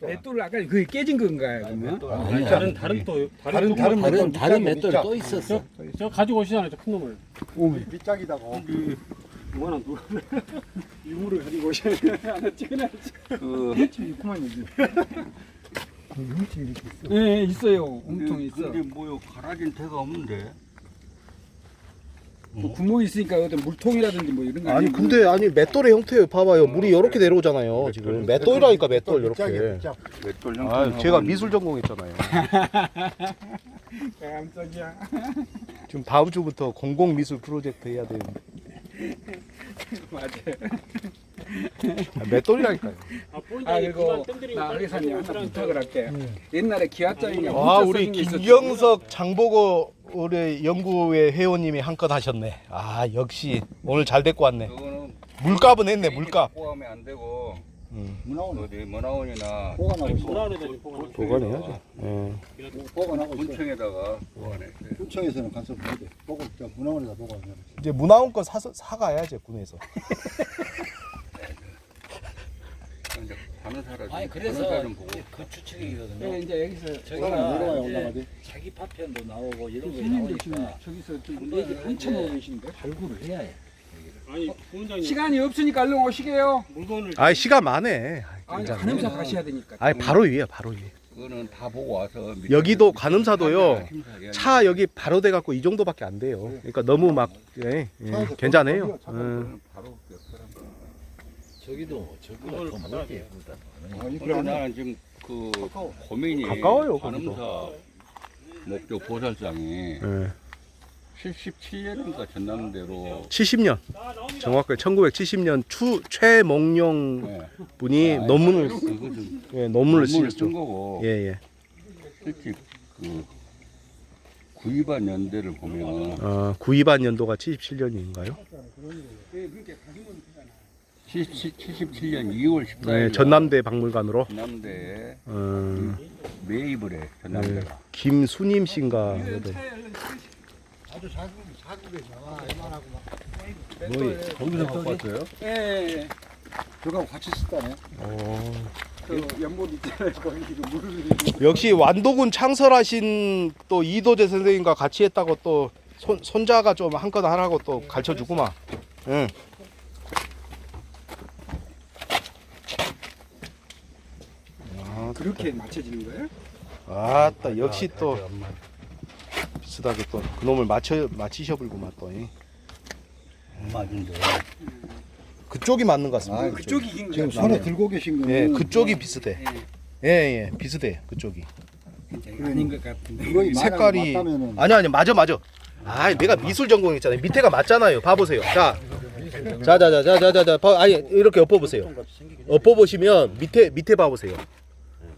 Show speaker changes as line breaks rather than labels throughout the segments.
맷돌 아까 그게 깨진 건가요? 그러면?
아니,
다른 다른 또
다른
다른
다른
다른
맷돌,
다른 맷돌. 또 있었어.
저 가지고 오시잖아요, 저 큰 놈을.
밑짝이다고.
이만한 누
유물을 가지고 오셔야 하나 찍어놔야지.
그
훔침 있구만 여기. 예, 예, 있어요. 웅통 있어.
근데 뭐요 갈아진 데가 없는데.
뭐 구멍이 있으니까 어떤 물통이라든지 뭐 이런 거
아니. 근데 아니 맷돌의 형태예요. 봐봐요. 물이 이렇게 내려오잖아요. 지금 맷돌이라니까 맷돌 이렇게.
맷돌 형태.
아, 제가 미술 전공했잖아요.
깜짝이야.
지금 다음 주부터 공공 미술 프로젝트 해야 되는데
맞아.
아, 맷돌이라니까요.
아,
그리고 나 회사님
오시라니까.
부탁을 할게. 옛날에 기아짜리가
아 우리 김경석 장보고 우리 연구회 회원님이 한건 하셨네. 아 역시 오늘 잘 데리고 왔네.
그거는
물값은 했네 물값.
포함이 안 되고
음.
문화원 어디 문화원이나.
보관해야죠. 예.
보관하고 있어.
군청에다가 보관해.
구청에서는 간섭 못해. 보고 저 문화원에다 보관해.
이제 문화원 거 사서 사가야지 군에서.
가는 사람
아니 그래서
보고
그 추측이거든요.
예, 이제 여기서
저기가 이제
올라가지.
자기 파편도 나오고 이런 거
손님들 지금
나오니까
저기서 좀 얘기 한참 하고 계신데
발굴을 해야 해.
아니, 본장님
시간이 없으니까 얼른 오시게요.
물건을
아 시간 많네.
아니
괜찮네.
간음사 가셔야 되니까.
아니 바로 위에 바로 위에.
그거는 다 보고 와서 밑에
여기도 관음사도요.
심사위원
차 여기 바로 돼 갖고 이 정도밖에 안 돼요. 그러니까 너무 막 예, 예, 괜찮아요. 예.
그거는 바로 그.
저기도 저기가 더.
아, 이
그래. 나는 지금 그 고민이
가까워요,
관음사 목적 보살상이
예.
77년인가 전남대로
70년 정확하게 1970년 추 최몽룡
네.
분이 논문을
그거 좀
예, 논문을
논문을
쓰셨죠.
쓴 거고
예, 예.
실제 그 구입한 연대를 보면
어, 구입한 연도가 77년인가요?
77년 2월 14일
네, 전남대 박물관으로
전남대에
어,
매입을 해 전남대가
김수님 씨인가 그래도
아주 작은 작은게잖아. 이만하고 막.
뭐
거기서 갖고 왔어요?
예, 예.
저거 같이 쓰다네.
어,
그 연못 있잖아요. 거기 지금 물을
역시 완도군 창설하신 또 이도재 선생님과 같이 했다고 또 손, 손자가 좀한건 하라고 또 가르쳐 주구만. 응.
그렇게 맞춰지는 거예요?
아따 역시 또 비슷하게 또 그놈을 맞춰 맞히셔 불구만 또 이.
맞은데
그쪽이 맞는 것 같습니다.
아,
그쪽이 긴
지금
거예요.
손에 들고 계신 거는
예, 그쪽이 비슷해. 예, 예, 비슷해. 그쪽이.
아닌 것 같은데.
이거 만약
색깔이
맞다면은
아니 아니 맞아 맞아. 아, 내가 미술 전공했잖아요. 밑에가 맞잖아요. 봐 보세요. 자. 자, 자, 자, 자, 자, 자, 자, 봐, 아니 이렇게 엎어 보세요. 엎어 보시면 밑에 밑에 봐 보세요.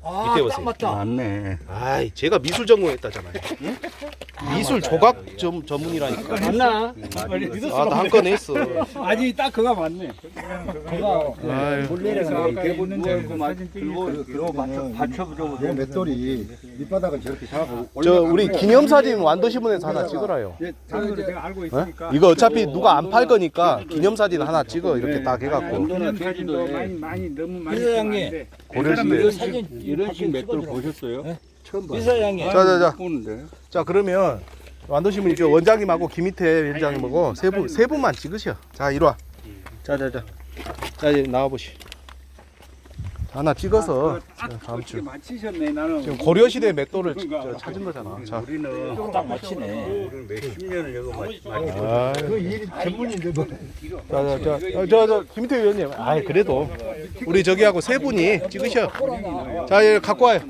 아,
밑에
딱
보세요.
맞다.
맞네
아이, 제가 미술 전공했다잖아요. 미술 조각 점 전문이라니까.
맞나?
아, 나한건 했어.
아니 딱 그거 맞네. 그거
아유.
그래서 아까
대본
있는 거저 사진
들고
찍을
들고 받쳐 받쳐보자고
내 맷돌이 밑바닥을 저렇게 잡고
저 우리 기념사진 완도신문에서 하나 찍으라요.
거 제가 알고 있으니까.
이거 어차피 누가 안 팔 거니까 기념사진 하나 찍어 이렇게 딱 해갖고.
기념 사진도 많이 많이 너무 많이. 찍으면 안 돼.
고려시대.
사진
이런 식 맷돌 보셨어요?
처음 봐.
이사장님.
자, 자, 자.
보는데
자 그러면 완도신문 저 원장님하고 김희태 위원장님하고 세분세 분만 찍으셔. 자 이리 와. 자자자. 자 이제 나와 보시. 하나 찍어서
아,
자, 다음 주.
맞히셨네 나는.
지금 고려 시대 맷돌을 저 찾은 거잖아. 자.
우리는
딱 맞히네.
우리는 몇십 년을 여기 맞
아,
그 일이 전문인데 뭐.
자 자 자 저 저 김희태 위원님. 아 그래도 우리 저기하고 세 분이 찍으셔. 자 이제 갖고 와요.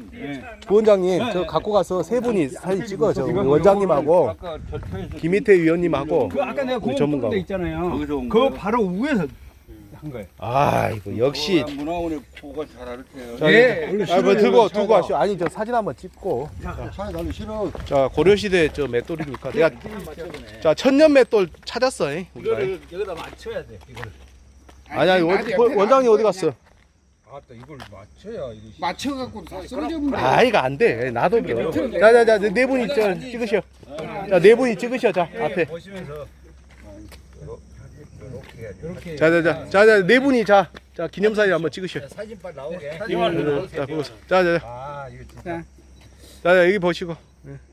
부원장님 저 갖고 가서 세 분이 사진 찍어 저 우리 원장님하고 김희태 위원님하고
그 아까 내가
우리
그거
전문가.
데 있잖아요.
거기서 온
그거
거예요?
바로 위에서 한 거예요.
아 이거 역시
문화원의 보가 잘 알게요.
자,
예.
아, 뭐 들고 들고 하시오. 아니 저 사진 한번 찍고.
차에 달리 싫어.
자 고려시대 저 맷돌이니까 내가 자 천년 맷돌 찾았어. 잉, 우리가.
이거를 여기다 맞춰야 돼. 이걸.
아니 아니 원, 원- 원장님 어디 갔어?
아따 이걸 맞춰야 이게
맞춰갖고 다 쓰러져면
아 이거 안 돼. 나도 돼. 자자자 네 분이 저 찍으셔. 자네 분이 찍으셔. 자 앞에.
보시면서 이렇게
자자자 자자 네 분이 자, 자 기념사진 한번 찍으셔.
사진 빨리 나오게.
자 보세요. 자자자
아 이거 진짜
자,
자 여기 보시고.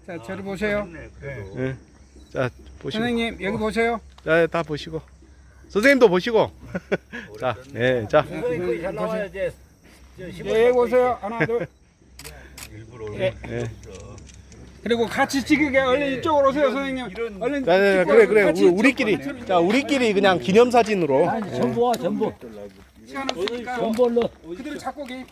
자, 저를 보세요.
그래도
예. 자 보시고.
선생님, 여기 보세요.
자다 보시고. 선생님도 보시고. 자, 네, 자.
이번에 거의 잘 나와야지.
예, 여기 보세요. 하나, 둘.
일부러
예.
예.
그리고 같이 찍으게 얼른 이쪽으로 오세요, 선생님. 얼른
자, 자, 자,
찍고
그래 그래.
같이
우리, 우리끼리. 자, 우리끼리 그냥 기념 사진으로.
전부 와 전부.
시간 없으니까
전부 얼른.
그대로 잡고 계